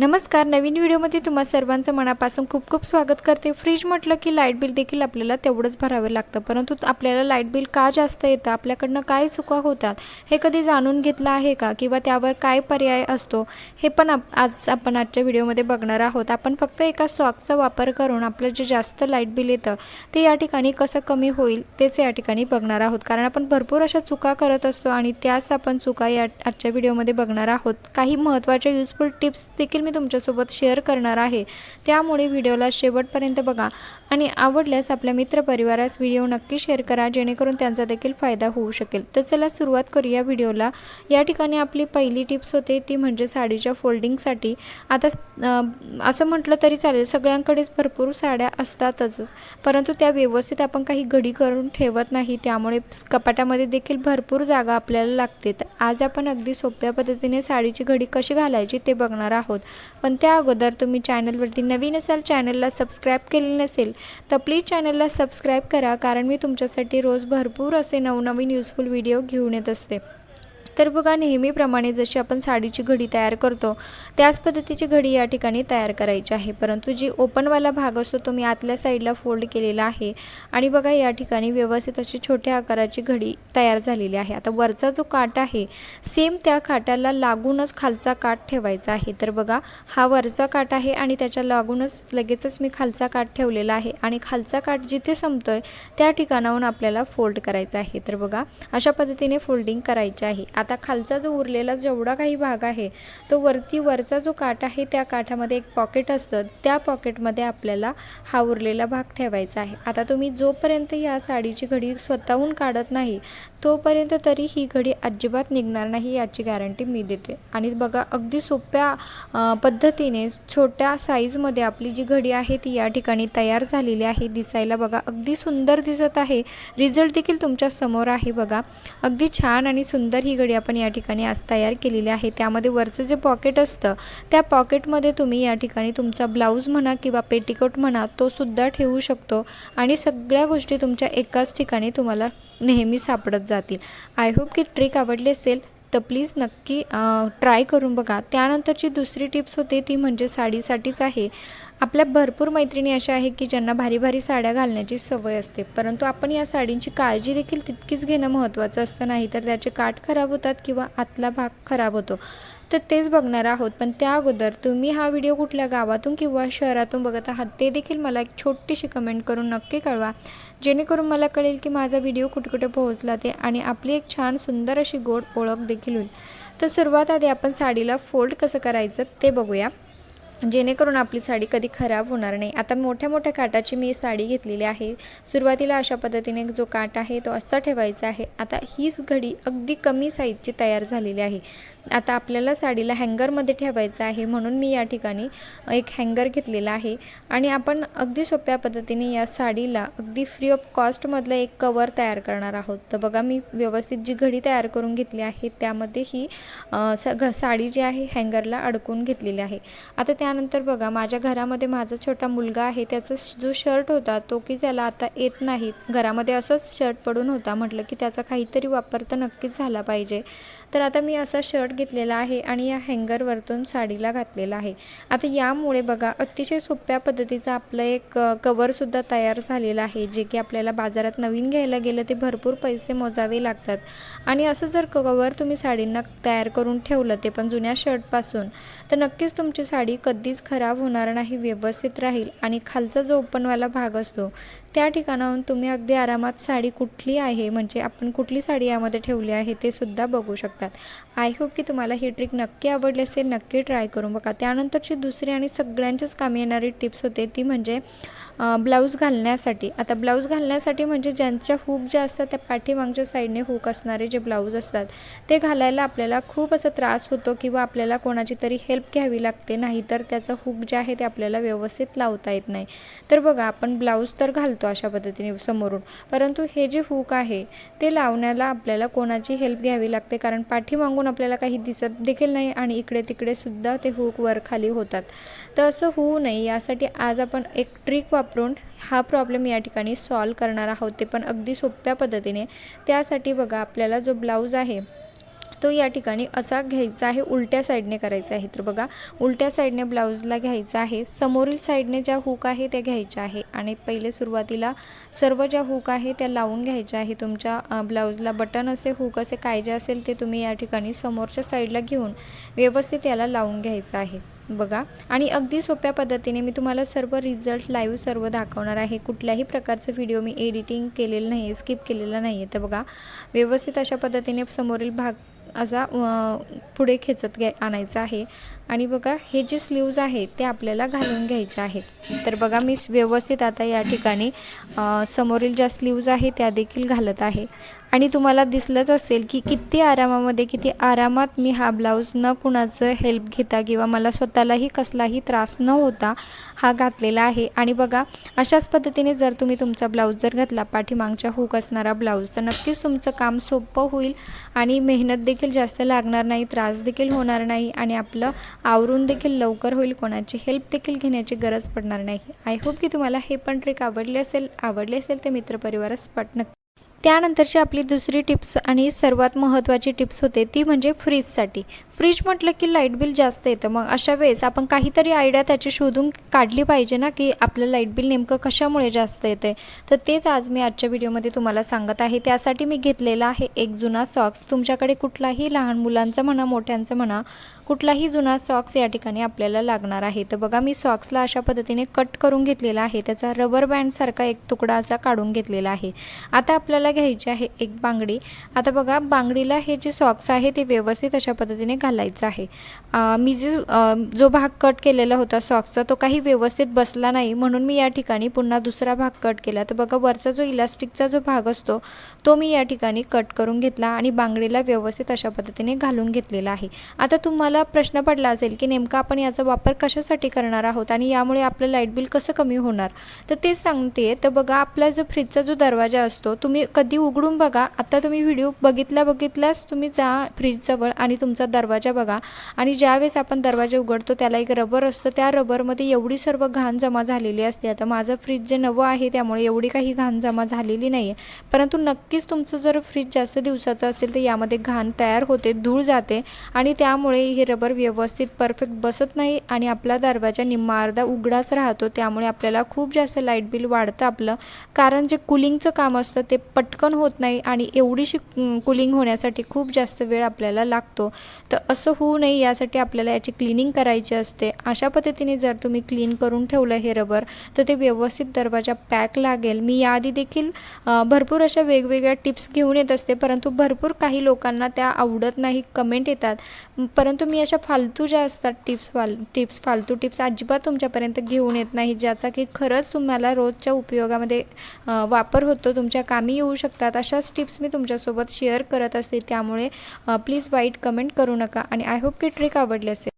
नमस्कार नवीन व्हिडिओमध्ये तुम्हा सर्वांचं मनापासून खूप खूप स्वागत करते. फ्रीज म्हटलं की लाइट बिल देखील आपल्याला तेवढंच भरावं लागतं. परंतु आपल्याला लाइट बिल का जास्त येतं? आपल्याकडनं काय चुका होतात? हे कधी जाणून घेतलं आहे का? किंवा त्यावर काय पर्याय असतो? हे पण आप आज आपण आजच्या व्हिडिओमध्ये बघणार आहोत. आपण फक्त एका सॉकचा वापर करून आपलं जे जास्त लाइट बिल येतं ते या ठिकाणी कसं कमी होईल तेच या ठिकाणी बघणार आहोत. कारण आपण भरपूर अशा चुका करत असतो आणि त्याच आपण चुका या आजच्या व्हिडिओमध्ये बघणार आहोत. काही महत्त्वाच्या युजफुल टिप्स देखील मी तुमच्यासोबत शेअर करणार आहे. त्यामुळे व्हिडिओला शेवटपर्यंत बघा. आणि आवडल्यास आपल्या मित्रपरिवारास व्हिडिओ नक्की शेअर करा जेणेकरून त्यांचा देखील फायदा होऊ शकेल. तर चला सुरुवात करूया व्हिडिओला. या ठिकाणी आपली पहिली टिप्स होते ती म्हणजे साडीच्या फोल्डिंगसाठी. आता असं म्हटलं तरी चालेल सगळ्यांकडेच भरपूर साड्या असतातच. परंतु त्या व्यवस्थित आपण काही घडी करून ठेवत नाही त्यामुळे कपाटामध्ये देखील भरपूर जागा आपल्याला लागते. तर आज आपण अगदी सोप्या पद्धतीने साडीची घडी कशी घालायची ते बघणार आहोत. पण त्या अगोदर तुम्ही चॅनलवरती नवीन असाल चॅनलला सबस्क्राईब केले नसेल तर प्लीज चॅनलला सबस्क्राईब करा कारण मी तुमच्यासाठी रोज भरपूर असे नवनवीन युजफुल व्हिडिओ घेऊन येत असते. तर बघा नेहमीप्रमाणे जशी आपण साडीची घडी तयार करतो त्याच पद्धतीची घडी या ठिकाणी तयार करायची आहे. परंतु जी ओपनवाला भाग असतो तो मी आतल्या साईडला फोल्ड केलेला आहे. आणि बघा या ठिकाणी व्यवस्थित अशी छोट्या आकाराची घडी तयार झालेली आहे. आता वरचा जो काट आहे सेम त्या काटाला लागूनच खालचा काट ठेवायचा आहे. तर बघा हा वरचा काट आहे आणि त्याच्या लागूनच लगेचच मी खालचा काट ठेवलेला आहे. आणि खालचा काट जिथे संपतोय त्या ठिकाणाहून आपल्याला फोल्ड करायचा आहे. तर बघा अशा पद्धतीने फोल्डिंग करायची आहे. आता खालचा जो उरलेला जेवढा काही भाग आहे तो वरती वरचा जो काठ आहे त्या काठामध्ये एक पॉकेट असतं. त्या पॉकेटमध्ये आपल्याला हा उरलेला भाग ठेवायचा आहे. आता तुम्ही जोपर्यंत या साडीची घडी स्वतःहून काढत नाही तोपर्यंत तरी ही घडी अजिबात निघणार नाही याची गॅरंटी मी देते. आणि बघा अगदी सोप्या पद्धतीने छोट्या साईजमध्ये आपली जी घडी आहे ती या ठिकाणी तयार झालेली आहे. दिसायला बघा अगदी सुंदर दिसत आहे. रिझल्ट देखील तुमच्यासमोर आहे बघा. अगदी छान आणि सुंदर ही घडी आपण या ठिकाणी आज तयार केलेली आहे. त्यामध्ये वरचं जे पॉकेट असतं त्या पॉकेटमध्ये तुम्ही या ठिकाणी तुमचा ब्लाऊज म्हणा किंवा पेटिकोट म्हणा तो सुद्धा ठेवू शकतो. आणि सगळ्या गोष्टी तुमच्या एकाच ठिकाणी तुम्हाला नेहमी सापडत जातील. आय होप की ट्रिक आवडली असेल तर प्लीज नक्की ट्राय करून बघा. त्यानंतरची दुसरी टिप्स होते ती म्हणजे साडीसाठीच आहे. आपल्या भरपूर मैत्रिणी अशा आहे की ज्यांना भारी भारी साड्या घालण्याची सवय असते. परंतु आपण या साडींची काळजी देखील तितकीच घेणं महत्त्वाचं असतं. नाही तर त्याचे काठ खराब होतात किंवा आतला भाग खराब होतो. तर तेच बघणार आहोत. पण त्या अगोदर तुम्ही हा व्हिडिओ कुठल्या गावातून किंवा शहरातून बघत आहात ते देखील मला एक छोटीशी कमेंट करून नक्की कळवा. जेणेकरून मला कळेल की माझा व्हिडिओ कुठे कुठे पोहोचला ते आणि आपली एक छान सुंदर अशी गोड ओळख देखील होईल. तर सर्वात आधी आपण साडीला फोल्ड कसं करायचं ते बघूया. जेणेकरून आपली साडी कधी खराब होणार नाही. आता मोठ्या मोठ्या काटाची मी साडी घेतलेली आहे. सुरुवातीला अशा पद्धतीने जो काट आहे तो असा ठेवायचा आहे. आता हीच घडी अगदी कमी साईजची तयार झालेली आहे. आता आपल्याला साडीला हँगरमध्ये ठेवायचं आहे म्हणून मी या ठिकाणी एक हँगर घेतलेला आहे. आणि आपण अगदी सोप्या पद्धतीने या साडीला अगदी फ्री ऑफ कॉस्टमधलं एक कवर तयार करणार आहोत. तर बघा मी व्यवस्थित जी घडी तयार करून घेतली आहे त्यामध्ये ही स घ साडी जी आहे हँगरला अडकून घेतलेली आहे. आता त्या त्यानंतर बघा माझ्या घरामध्ये माझा छोटा मुलगा आहे त्याचा श- जो शर्ट होता तो की त्याला आता येत नाही. घरामध्ये असंच शर्ट पडून होता. म्हटलं की त्याचा काहीतरी वापर तर नक्कीच झाला पाहिजे. तर आता मी असा शर्ट घेतलेला आहे आणि या हँगरवरतून साडीला घातलेला आहे. आता यामुळे बघा अतिशय सोप्या पद्धतीचं आपलं एक कवरसुद्धा तयार झालेलं आहे. जे की आपल्याला बाजारात नवीन घ्यायला गेलं ते भरपूर पैसे मोजावे लागतात. आणि असं जर कवर तुम्ही साडींना तयार करून ठेवलं ते पण जुन्या शर्टपासून तर नक्कीच तुमची साडी कधी कधीच खराब होणार नाही व्यवस्थित राहील आणि खालचा जो ओपनवाला भाग असतो त्या ठिकाणाहून तुम्ही अगदी आरामात साडी कुठली आहे म्हणजे आपण कुठली साडी यामध्ये ठेवली आहे ते सुद्धा बघू शकतात. आय होप की तुम्हाला ही ट्रिक नक्की आवडली असेल नक्की ट्राय करून बघा. त्यानंतरची दुसरी आणि सगळ्यांच्याच कामी येणारी टिप्स होते ती म्हणजे ब्लाऊज घालण्यासाठी. आता ब्लाऊज घालण्यासाठी म्हणजे ज्यांच्या हूक ज्या असतात त्या पाठीमागच्या साईडने हूक असणारे जे ब्लाऊज असतात ते घालायला आपल्याला खूप असा त्रास होतो किंवा आपल्याला कोणाची तरी हेल्प घ्यावी लागते. नाहीतर त्याचं हूक जे आहे ते आपल्याला व्यवस्थित लावता येत नाही. तर बघा आपण ब्लाऊज तर घालतो अशा पद्धतीने समोरून. परंतु हे जे हुक आहे ते लावण्याला आपल्याला कोणाची हेल्प घ्यावी लागते? कारण पाठीमागून आपल्याला काही दिसत देखील नाही आणि इकडे तिकडे सुद्धा ते हुक वर खाली होतात. तर असं होऊ नये. यासाठी आज आपण एक ट्रिक वापरून हा प्रॉब्लेम या ठिकाणी सॉल्व करणार आहोत ते पण अगदी सोप्या पद्धतीने. त्यासाठी बघा आपल्याला जो ब्लाऊज आहे तो या ठिकाणी असा घ्यायचा आहे उलट्या साईडने करायचा आहे. तर बघा उलट्या साईडने ब्लाऊजला घ्यायचा आहे. समोरील साईडने ज्या हुक आहे त्या घ्यायच्या आहे. आणि पहिले सुरुवातीला सर्व ज्या हुक आहे त्या लावून घ्यायच्या आहे. तुमच्या ब्लाऊजला बटन असे हुक असे काय जे असेल ते तुम्ही या ठिकाणी समोरच्या साईडला घेऊन व्यवस्थित याला लावून घ्यायचं आहे. बघा. आणि अगदी सोप्या पद्धतीने मी तुम्हाला सर्व रिझल्ट लाईव्ह सर्व दाखवणार आहे. कुठल्याही प्रकारचं व्हिडिओ मी एडिटिंग केलेलं नाही आहे स्किप केलेलं नाही आहे तर बघा व्यवस्थित अशा पद्धतीने समोरील भाग असा पुढे खेचत घ्या आणायचा आहे. आणि बघा हे जे स्लीव्ज आहेत ते आपल्याला घालून घ्यायचे आहेत. तर बघा मी व्यवस्थित आता या ठिकाणी समोरील ज्या स्लीव्ज आहे त्या देखील घालत आहे. आणि तुम्हाला दिसलंच असेल की किती आरामामध्ये किती आरामात मी हा ब्लाऊज न कुणाचं हेल्प घेता किंवा मला स्वतःलाही कसलाही त्रास न होता हा घातलेला आहे. आणि बघा अशाच पद्धतीने जर तुम्ही तुमचा ब्लाऊज जर घातला पाठीमागच्या हुक असणारा ब्लाऊज तर नक्कीच तुमचं काम सोपं होईल आणि मेहनत देखील जास्त लागणार नाही त्रास देखील होणार नाही आणि आपलं आवरून देखील लवकर होईल. कोणाची हेल्प देखील घेण्याची गरज पडणार नाही. आय होप की तुम्हाला हे पण ट्रिक आवडली असेल. आवडली असेल तर मित्रपरिवारच पट नक्की त्यानंतरची आपली दुसरी टिप्स आणि सर्वात महत्त्वाची टिप्स होते ती म्हणजे फ्रीजसाठी. फ्रीज म्हटलं की लाइट बिल जास्त येतं. मग अशा वेळेस आपण काहीतरी आयडिया त्याची शोधून काढली पाहिजे ना की आपलं लाइट बिल नेमकं कशामुळे जास्त येतं आहे तर तेच आज मी आजच्या व्हिडिओमध्ये तुम्हाला सांगत आहे. त्यासाठी मी घेतलेला आहे एक जुना सॉक्स. तुमच्याकडे कुठलाही लहान मुलांचा म्हणा मोठ्यांचा म्हणा कुठलाही जुना सॉक्स या ठिकाणी आपल्याला लागणार आहे. तर बघा मी सॉक्सला अशा पद्धतीने कट करून घेतलेला आहे. त्याचा रबर बँडसारखा एक तुकडा असा काढून घेतलेला आहे. आता आपल्याला घ्यायची आहे एक बांगडी. आता बघा बांगडीला हे जे सॉक्स आहे ते व्यवस्थित अशा पद्धतीने घालायचं आहे. मी जे जो भाग कट केलेला होता सॉक्सचा तो काही व्यवस्थित बसला नाही. म्हणून मी या ठिकाणी पुन्हा दुसरा भाग कट केला. तर बघा वरचा जो इलास्टिकचा जो भाग असतो तो मी या ठिकाणी कट करून घेतला आणि बांगडीला व्यवस्थित अशा पद्धतीने घालून घेतलेला आहे. आता तुम्हाला प्रश्न पडला असेल की नेमका आपण याचा वापर कशासाठी करणार आहोत आणि यामुळे आपलं लाइट बिल कसं कमी होणार? तर तेच सांगते तर बघा आपला जो फ्रीजचा जो दरवाजा असतो तुम्ही कधी उघडून बघा. आता तुम्ही व्हिडिओ बघितल्या बघितल्यास तुम्ही जा फ्रीजजवळ आणि तुमचा दरवाजा बघा. आणि ज्यावेळेस आपण दरवाजा उघडतो त्याला एक रबर असतं. त्या रबरमध्ये एवढी सर्व घाण जमा झालेली असते. आता माझं फ्रीज जे नवं आहे त्यामुळे एवढी काही घाण जमा झालेली नाही आहे परंतु नक्कीच तुमचं जर फ्रीज जास्त दिवसाचं असेल तर यामध्ये घाण तयार होते धूळ जाते आणि त्यामुळे हे रबर व्यवस्थित परफेक्ट बसत नाही आणि आपला दरवाजा निम्मा अर्धा उघडाच राहतो. त्यामुळे आपल्याला खूप जास्त लाइट बिल वाढतं आपलं. कारण जे कुलिंगचं काम असतं ते पट पटकन होत नाही आणि एवढीशी कुलिंग होण्यासाठी खूप जास्त वेळ आपल्याला लागतो. तर असं होऊ नये यासाठी आपल्याला याची क्लिनिंग करायची असते. अशा पद्धतीने जर तुम्ही क्लीन करून ठेवलं हे रबर तर ते व्यवस्थित दरवाजा पॅक लागेल. मी याआधी देखील भरपूर अशा वेगवेगळ्या टिप्स घेऊन येत असते परंतु भरपूर काही लोकांना त्या आवडत नाही कमेंट येतात. परंतु मी अशा फालतू ज्या असतात टिप्स फाल टिप्स फालतू टिप्स अजिबात तुमच्यापर्यंत घेऊन येत नाही ज्याचा की खरंच तुम्हाला रोजच्या उपयोगामध्ये वापर होतो. तुमच्या कामी येऊ शकतात. अशाच टिप्स मी तुमच्यासोबत शेअर करत असते. त्यामुळे प्लीज वाईट कमेंट करू नका. आणि आय होप की ट्रिक आवडली असेल.